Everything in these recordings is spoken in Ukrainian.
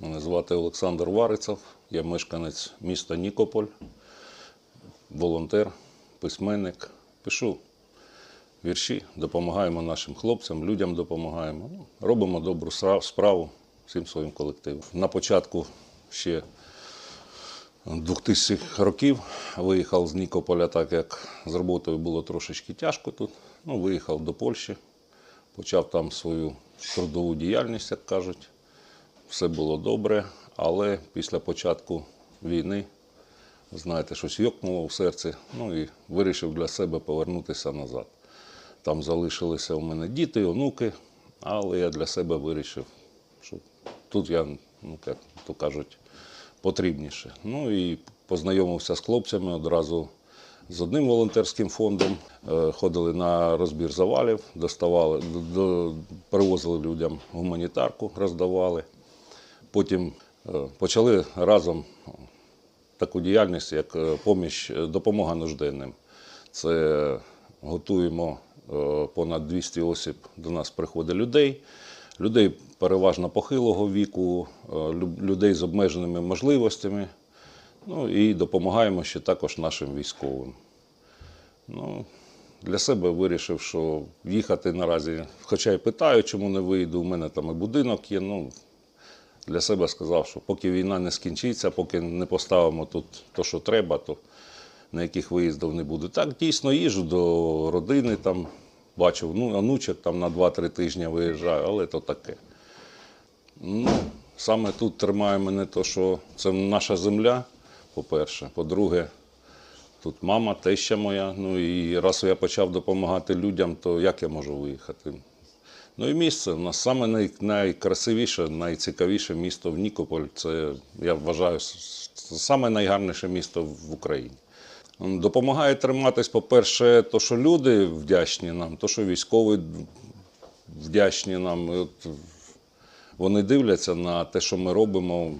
Мене звати Олександр Варицев, я мешканець міста Нікополь, волонтер, письменник. Пишу вірші, допомагаємо нашим хлопцям, людям допомагаємо. Ну, Робимо добру справу всім своїм колективом. На початку ще 2000-х років виїхав з Нікополя, так як з роботою було трошечки тяжко тут. Ну, виїхав до Польщі, почав там свою трудову діяльність, як кажуть. Все було добре, але після початку війни, знаєте, щось йокнуло в серці, ну і вирішив для себе повернутися назад. Там залишилися у мене діти, онуки, але я для себе вирішив, що тут я, ну як то кажуть, потрібніше. Ну і познайомився з хлопцями одразу з одним волонтерським фондом. Е, Ходили на розбір завалів, доставали, до- привозили людям гуманітарку, роздавали. Потім е, почали разом таку діяльність, як е, поміч, е, допомога нужденним. Це готуємо понад 200 осіб до нас приходить людей. Людей переважно похилого віку, людей з обмеженими можливостями. Ну і допомагаємо ще також нашим військовим. Ну, для себе вирішив, що їхати наразі, хоча й питаю, чому не вийду, у мене там і будинок є. Ну, для себе сказав, що поки війна не скінчиться, поки не поставимо тут те, що треба, то ніяких виїздів не буде. Так, дійсно їжу до родини, там, бачив, ну, онучок там на 2-3 тижні виїжджаю, але то таке. Ну, саме тут тримає мене те, що це наша земля, по-перше. По-друге, тут мама, теща моя. Ну і раз я почав допомагати людям, то як я можу виїхати? Ну і місце. У нас саме най, найкрасивіше, найцікавіше місто в Нікополь. Це, я вважаю, саме найгарніше місто в Україні. Допомагає триматись, по-перше, то, що люди вдячні нам, то, що військові вдячні нам. От вони дивляться на те, що ми робимо.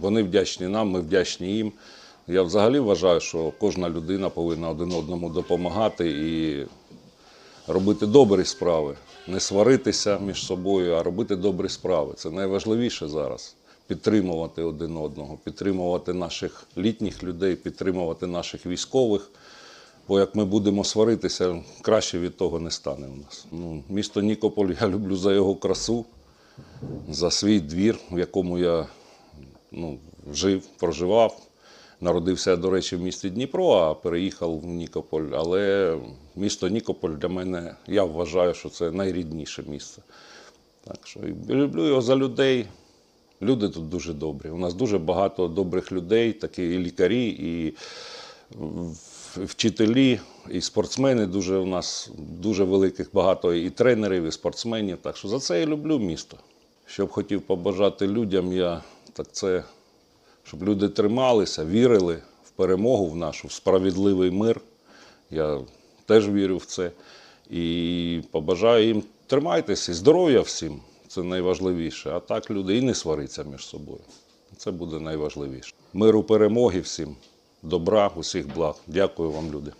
Вони вдячні нам, ми вдячні їм. Я взагалі вважаю, що кожна людина повинна один одному допомагати і робити добрі справи, не сваритися між собою, а робити добрі справи. Це найважливіше зараз. Підтримувати один одного, підтримувати наших літніх людей, підтримувати наших військових. Бо як ми будемо сваритися, краще від того не стане у нас. Ну, місто Нікополь я люблю за його красу, за свій двір, в якому я ну, жив, проживав. Народився, до речі, в місті Дніпро, а переїхав в Нікополь. Але місто Нікополь для мене, я вважаю, що це найрідніше місце. Так що люблю його за людей. Люди тут дуже добрі. У нас дуже багато добрих людей, такі і лікарі, і вчителі, і спортсмени. Дуже у нас дуже великих багато і тренерів, і спортсменів. Так що за це я люблю місто. Що б хотів побажати людям, я так це, щоб люди трималися, вірили в перемогу в нашу, в справедливий мир. Я теж вірю в це. І побажаю їм тримайтеся, здоров'я всім. Це найважливіше. А так люди і не свариться між собою. Це буде найважливіше. Миру перемоги всім, добра, усіх благ. Дякую вам, люди.